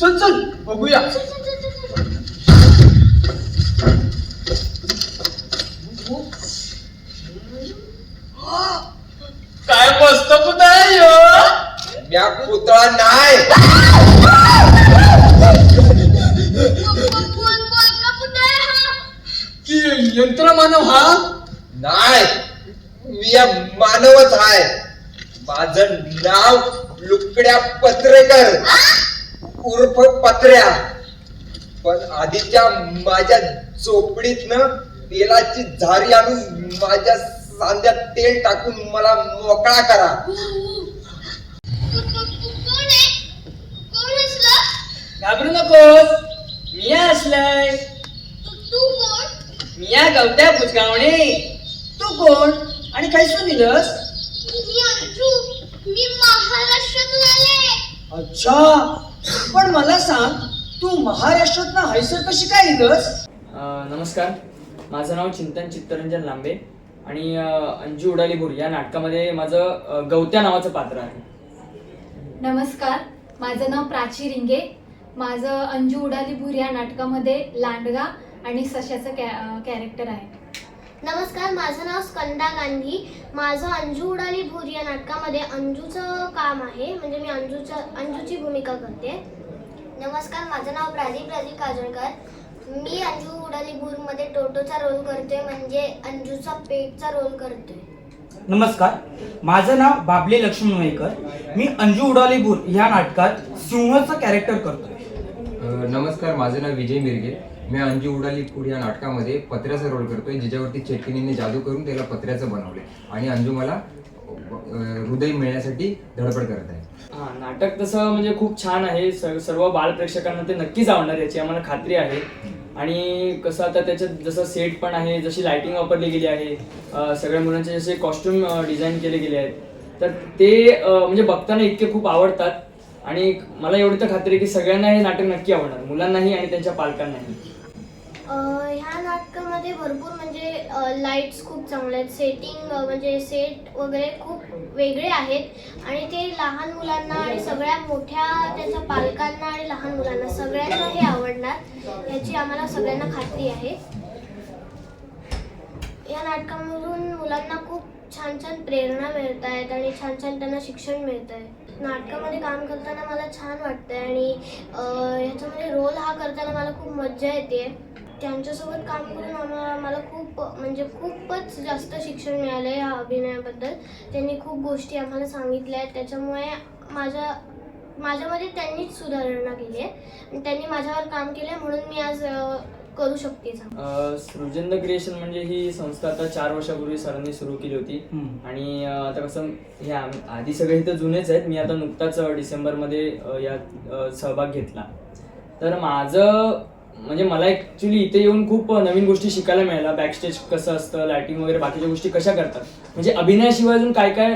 चल चल बघूया. काय मस्त पुतळा. म्या पुतळा नाही हा? यंत्रमानव हा नाही मी या मानवच आहे माझं नाव लुकड्या पत्रेकर उर्फ पत्र्या पण आधीच्या माझ्या झोपडीतनं तेलाची झारी आणून माझ्या सांध्यात तेल टाकून मला मोकळा करा तू- तू- तू कोण आहे? कोण असलं? घाबरू नकोस मी असलाय तू- तू कोण? मी या गवत्या बुजगावणे तू कोण आणि काय दिलंस मी अंजू. मी महाराष्ट्रातून आले. अच्छा. पण मला सांग तू महाराष्ट्रात हैसर कशी काय दिलंस नमस्कार. माझं नाव चिंतन चित्तरंजन लांबे आणि अ, अंजू उडालीपूर या नाटकामध्ये माझं अ, गवत्या नावाचं पात्र आहे. नमस्कार. माझं नाव प्राची रिंगे. माझं अंजू उडालीभूर या नाटकामध्ये लांडगा आणि सशाचं कॅ कॅरेक्टर आहे. नमस्कार माझं नाव स्कंदा गांधी. माझं अंजू उडाली भूर या नाटकामध्ये अंजूचं काम आहे. म्हणजे मी अंजूच्या अंजूची भूमिका करते. नमस्कार माझं नाव प्रादीप राजीव काजळकर मी अंजू उडाली भूरमध्ये टोटोचा रोल करते म्हणजे अंजूचा पेटचा रोल करते नमस्कार माझं नाव बाबले लक्ष्मण मयेकर मी अंजू उडालीपूर ह्या नाटकात सिंहाचं कॅरेक्टर करतोय. अ, नमस्कार माझं नाव विजय मिरगे. मी अंजू कुड या नाटकामध्ये पत्र्याचा रोल करतोय ज्याच्यावरती चेटकिनीने जादू करून त्याला पत्र्याचं बनवलंय. आणि अंजू मला हृदय मिळण्यासाठी धडपड करत आहे. हा नाटक तसं म्हणजे खूप छान आहे. स- सर्व बाल प्रेक्षकांना ते नक्कीच आवडणार याची आम्हाला खात्री आहे. आणि कसं आता त्याच्यात जसं सेट पण आहे जशी लाइटिंग वापरली गेली आहे सगळ्या मुलांचे जसे कॉस्ट्युम डिझाईन केले गेले आहेत तर ते म्हणजे बघताना इतके खूप आवडतात. आणि मला एवढी तर खात्री आहे की सगळ्यांना हे नाटक नक्की आवडणार मुलांनाही आणि त्यांच्या पालकांनाही. ह्या नाटकामध्ये भरपूर म्हणजे लाईट्स खूप चांगले आहेत. सेटिंग म्हणजे सेट वगैरे खूप वेगळे आहेत. आणि ते लहान मुलांना आणि सगळ्या मोठ्या त्यांच्या पालकांना आणि लहान मुलांना सगळ्यांना हे आवडणार. याची आम्हाला सगळ्यांना खात्री आहे. या नाटकामधून मुलांना खूप छान छान प्रेरणा मिळत आहेत आणि छान छान त्यांना शिक्षण मिळत आहे. नाटकामध्ये काम करताना मला छान वाटतंय आणि ह्याच्यामध्ये रोल हा करताना मला खूप मज्जा येते त्यांच्यासोबत काम करून आम्हाला मला खूप म्हणजे खूपच जास्त शिक्षण मिळालं आहे ह्या अभिनयाबद्दल. त्यांनी खूप गोष्टी आम्हाला सांगितल्या आहेत. त्याच्यामुळे माझ्या माझ्यामध्ये त्यांनीच सुधारणा केली आहे. आणि त्यांनी माझ्यावर काम केलं आहे म्हणून मी आज करू शकते सृजन क्रिएशन म्हणजे ही संस्था आता चार वर्षापूर्वी सरांनी सुरू केली होती. आणि आता कसं हे आधी सगळे इथं जुनेच आहेत. मी आता नुकताच डिसेंबरमध्ये यात सहभाग घेतला. तर माझं म्हणजे मला ऍक्च्युली इथे येऊन खूप नवीन गोष्टी शिकायला मिळाल्या. बॅकस्टेज कसं असतं लायटिंग वगैरे बाकीच्या गोष्टी कशा करतात. म्हणजे अभिनयाशिवाय अजून काय काय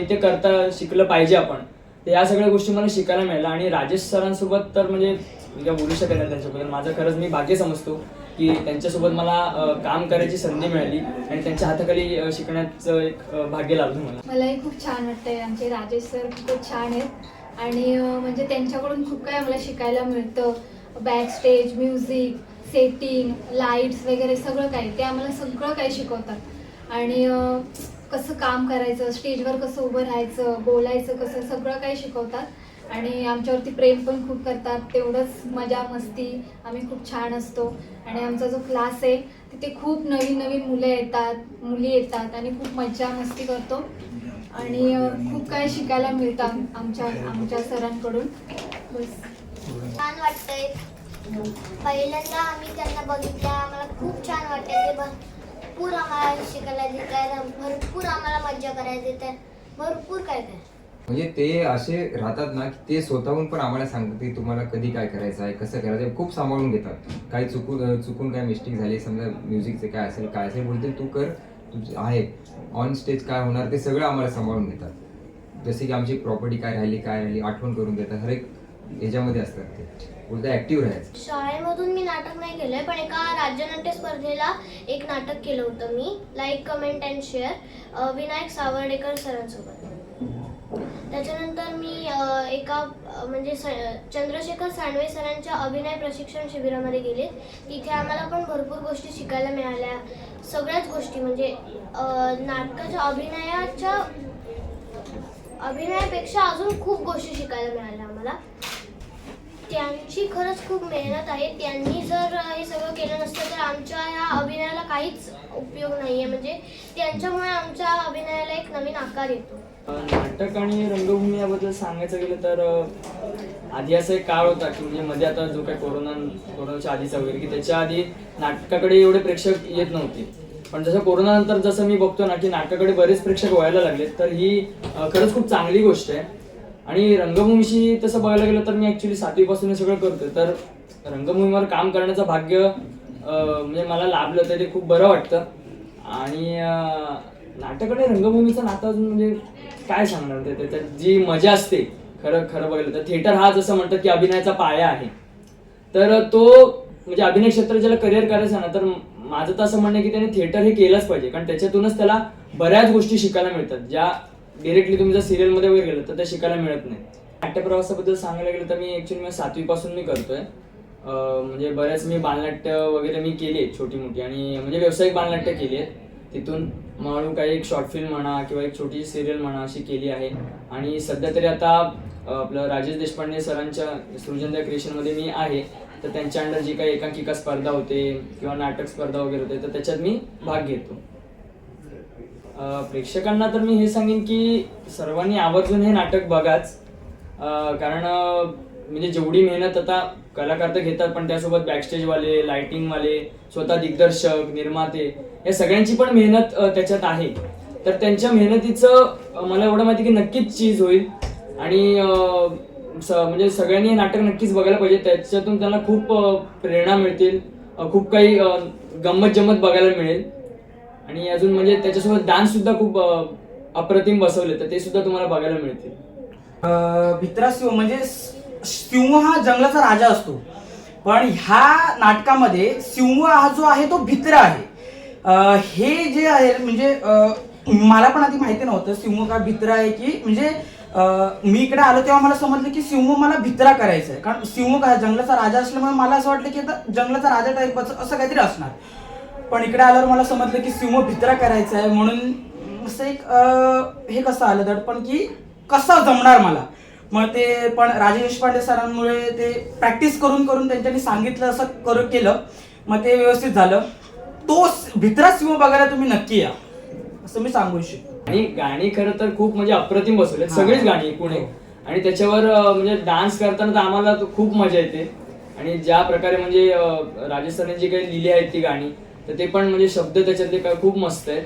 इथे करता शिकलं पाहिजे आपण तर या सगळ्या गोष्टी मला शिकायला मिळाल्या. आणि राजेश सरांसोबत तर म्हणजे मी काय बोलू शकत नाही त्यांच्याबद्दल. माझं खरंच मी भाग्य समजतो की त्यांच्यासोबत मला काम करायची संधी मिळाली आणि त्यांच्या हाताखाली शिकण्याचं एक भाग्य लाभलं मला. मलाही खूप छान वाटतंय. आमचे राजेश सर खूप छान आहेत. आणि म्हणजे त्यांच्याकडून खूप काही मला शिकायला मिळतं. Back stage music setting lights वगैरे सगळं काही. ते आम्हाला सगळं काही शिकवतात. आणि कसं काम करायचं स्टेजवर कसं उभं राहायचं बोलायचं कसं सगळं काही शिकवतात. आणि आमच्यावरती प्रेम पण खूप करतात. तेवढंच मजा मस्ती आम्ही खूप छान असतो. आणि आमचा जो क्लास आहे तिथे खूप नवीन नवीन मुलं येतात मुली येतात आणि खूप मज्जा मस्ती करतो. आणि खूप काही शिकायला मिळतं आमच्या आमच्या सरांकडून. बस. छान वाटतंय. पहिल्यांदा आम्ही त्यांना बघितलं आम्हाला खूप छान वाटतंय. ते भरपूर आम्हाला शिकायला देत आहेत भरपूर आम्हाला मज्जा करायला देत आहेत भरपूर काय काय. म्हणजे ते असे राहतात ना की ते स्वतःहून पण आम्हाला सांगतात की तुम्हाला कधी काय करायचं आहे कसं करायचं आहे खूप सांभाळून घेतात. काही चुकून चुकून काय मिस्टेक झाली समजा म्युझिकचे काय असेल काय असेल बोलतील तू कर तुझं आहे. ऑन स्टेज काय होणार ते सगळं आम्हाला सांभाळून घेतात. जसे की आमची प्रॉपर्टी काय राहिली काय राहिली आठवण करून देतात. हर एक याच्यामध्ये असतात ते. ऍक्टिव्ह राहायचं. शाळेमधून मी नाटक नाही केलंय पण एका राज्यनाट्य स्पर्धेला एक नाटक केलं होतं मी. Like comment and share Vinayak Savardekar सरांसोबत. त्याच्यानंतर मी अ, एका अ, म्हणजे स चंद्रशेखर सांडवे सरांच्या अभिनय प्रशिक्षण शिबिरामध्ये गेले. तिथे आम्हाला पण भरपूर गोष्टी शिकायला मिळाल्या. सगळ्याच गोष्टी म्हणजे अ, नाटकाच्या अभिनयाच्या अभिनयापेक्षा अजून खूप गोष्टी शिकायला मिळाल्या आम्हाला. त्यांची खरंच खूप मेहनत आहे. त्यांनी जर हे सगळं केलं नसतं तर आमच्या या अभिनयाला काहीच उपयोग नाही आहे म्हणजे त्यांच्यामुळे आमच्या अभिनयाला एक नवीन आकार येतो. नाटक आणि रंगभूमी याबद्दल सांगायचं गेलं तर आधी असा एक काळ होता की म्हणजे मध्ये आता जो काही कोरोना कोरोनाच्या आधीचा वगैरे की त्याच्या आधी नाटकाकडे एवढे प्रेक्षक येत नव्हते. पण जसं कोरोनानंतर जसं मी बघतो ना की नाटकाकडे बरेच प्रेक्षक व्हायला लागले तर ही खरंच खूप चांगली गोष्ट आहे. आणि रंगभूमीशी तसं बघायला गेलं तर मी ऍक्च्युली सातवीपासून हे सगळं करतोय. तर रंगभूमीवर काम करण्याचं भाग्य म्हणजे मला लाभलं तर ते खूप बरं वाटतं. आणि नाटक आणि रंगभूमीचं नातं अजून म्हणजे काय सांगणार? ते त्याच्यात जी मजा असते खरं खरं बघायला तर थिएटर हा जसं म्हणतात की अभिनयाचा पाया आहे. तर तो म्हणजे अभिनय क्षेत्र ज्याला करिअर करायचं ना तर माझं तर असं म्हणणं आहे की त्याने थिएटर हे केलंच पाहिजे. कारण त्याच्यातूनच त्याला बऱ्याच गोष्टी शिकायला मिळतात. ज्या डिरेक्टली तुम्ही जर सिरियलमध्ये वगैरे गेलं तर ते शिकायला मिळत नाही. नाट्यप्रवासाबद्दल सांगायला गेलं तर मी ॲक्च्युली मी सातवीपासून मी करतोय. अं, म्हणजे बऱ्याच मी बालनाट्य वगैरे मी केली आहेत छोटी मोठी. आणि म्हणजे व्यावसायिक बालनाट्य केली आहेत. तिथून म्हणून काही एक शॉर्ट फिल्म म्हणा किंवा एक छोटी सिरियल म्हणा अशी केली आहे. आणि सध्या तरी आता अं, आपलं राजेश देशपांडे सरांच्या सृजनदा क्रिएशनमध्ये मी आहे. तर त्यांच्या अंडर जी काही एकांकिका स्पर्धा होते किंवा नाटक स्पर्धा वगैरे होते तर त्याच्यात मी भाग घेतो. प्रेक्षकांना तर मी हे सांगेन की सर्वांनी आवर्जून हे नाटक बघाच. कारण म्हणजे जेवढी मेहनत आता कलाकार तर घेतात पण त्यासोबत बॅकस्टेजवाले लायटिंगवाले स्वतः दिग्दर्शक निर्माते या सगळ्यांची पण मेहनत त्याच्यात आहे. तर त्यांच्या मेहनतीचं मला एवढं माहिती की नक्कीच चीज होईल. आणि स म्हणजे सगळ्यांनी हे नाटक नक्कीच बघायला पाहिजे. त्याच्यातून त्यांना खूप प्रेरणा मिळतील. खूप काही गंमत जम्मत बघायला मिळेल. आणि अजून म्हणजे त्याच्यासोबत डान्स सुद्धा खूप अप्रतिम बसवले तर ते सुद्धा तुम्हाला बघायला मिळतील. अं, भित्रा सिंह म्हणजे सिंह हा जंगलाचा राजा असतो. पण ह्या नाटकामध्ये सिंह हा जो आहे तो भित्र आहे. हे जे आहे म्हणजे मला पण आधी माहिती नव्हतं सिंह का भित्र आहे की म्हणजे मी इकडे आलो तेव्हा मला समजलं की सिंह मला भित्रा करायचा आहे कारण सिंह का जंगलाचा राजा असल्यामुळे मला असं वाटलं की आता जंगलाचा राजा टाईप असं काहीतरी असणार. पण इकडे आल्यावर मला समजलं की सिंह भित्रा करायचा आहे म्हणून असं एक अं, हे कसं आलं दडपण की कसं जमणार मला? मग ते पण राजेश देशपांडे सरांमुळे ते प्रॅक्टिस करून करून त्यांच्यानी सांगितलं असं करू केलं. मग ते व्यवस्थित झालं. तो स- भित्रा सिंह बघायला तुम्ही नक्की या. असं मी सांगू इच्छितो. आणि गाणी खरं तर खूप म्हणजे अप्रतिम बसवले हा. सगळीच गाणी पुणे. आणि त्याच्यावर अं, म्हणजे डान्स करताना तर आम्हाला तो खूप मजा येते. आणि ज्या प्रकारे म्हणजे अं, राजेश सरांनी जी काही लिहिली आहेत ती गाणी तर ते पण म्हणजे शब्द त्याच्यातले का- खूप मस्त आहेत.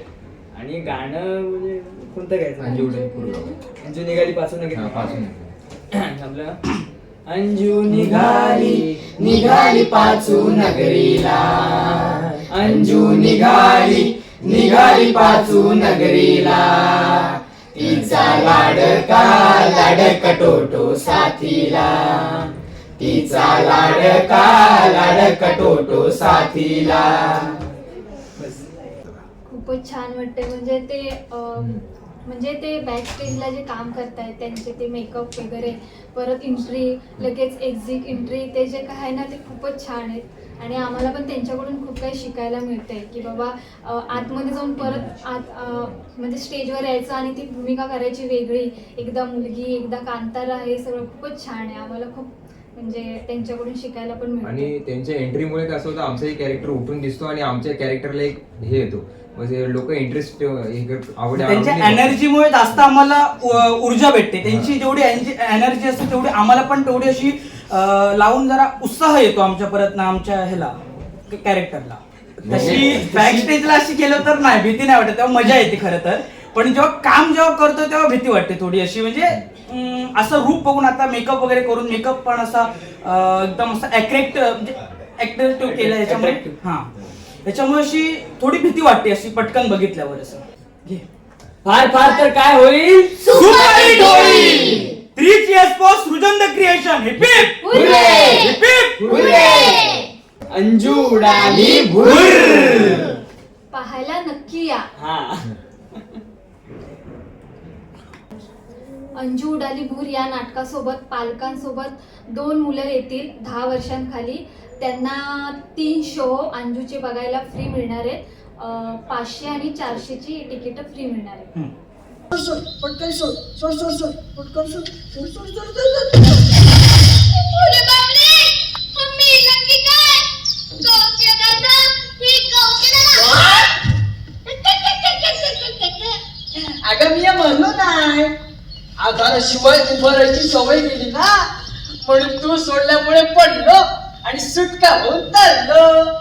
आणि गाणं म्हणजे कोणतं अंजू गायचं उडे पूर्ण. अंजू निघाली पाचून आपलं अंजू निघाली निघाली पाचू नगरीला. अंजू निघाली निघाली पाचू नगरीला. तिचा लाडका लाडका टोटो साथीला. तिचा लाडका लाडका टोटो साथीला. खूपच छान वाटते म्हणजे ते अं, म्हणजे ते बॅक स्टेजला जे काम करतायत त्यांचे ते मेकअप वगैरे परत एंट्री लगेच एक्झिट एंट्री ते जे काय आहे ना ते खूपच छान आहेत. आणि आम्हाला पण त्यांच्याकडून खूप काही शिकायला मिळतंय की बाबा आतमध्ये जाऊन परत आत म्हणजे स्टेजवर यायचं आणि ती भूमिका करायची वेगळी. एकदा मुलगी एकदा कांतारा हे सगळं खूपच छान आहे. आम्हाला खूप म्हणजे त्यांच्याकडून शिकायला पण मिळतं आणि त्यांच्या एंट्रीमुळे कसं होतं आमचाही कॅरेक्टर उठून दिसतो आणि आमच्या कॅरेक्टरला एक हे येतो. म्हणजे लोक इंटरेस्ट त्यांच्या. एनर्जीमुळे जास्त आम्हाला ऊर्जा भेटते. त्यांची जेवढी एनर्जी असते तेवढी आम्हाला पण तेवढी अशी लावून जरा उत्साह येतो आमच्या परत ना आमच्या ह्याला कॅरेक्टरला तशी बॅक स्टेजला अशी केलं तर नाही भीती नाही वाटत तेव्हा मजा येते खरं तर. पण जेव्हा काम जेव्हा करतो तेव्हा भीती वाटते थोडी अशी. म्हणजे असं रूप बघून आता मेकअप वगैरे करून मेकअप पण असा एकदम असं अट्रॅक्ट म्हणजे केलं याच्यामुळे. हा. त्याच्यामुळे अशी थोडी भीती वाटते अशी पटकन बघितल्यावर असं. घे. फार फार तर काय होईल? सुपारी डोळी! Three cheers for Srijan the creation hip hip hip hip Anju उडाली पाहायला नक्की या. हा. अंजू उडाली भूर या नाटकासोबत पालकांसोबत दोन मुलं येतील दहा वर्षांखाली. त्यांना तीन शो अंजूचे बघायला फ्री मिळणार आहेत. पाचशे आणि चारशेची तिकीट फ्री मिळणार आहेत. सोड, सोड, पटकन सोड सोड सोड सोड पटकन सोड सोड सोड सोड. शिवाय उभं राहायची सवय गेली ना. म्हणून तू सोडल्यामुळे पडलो आणि सुटका होऊन चाललं.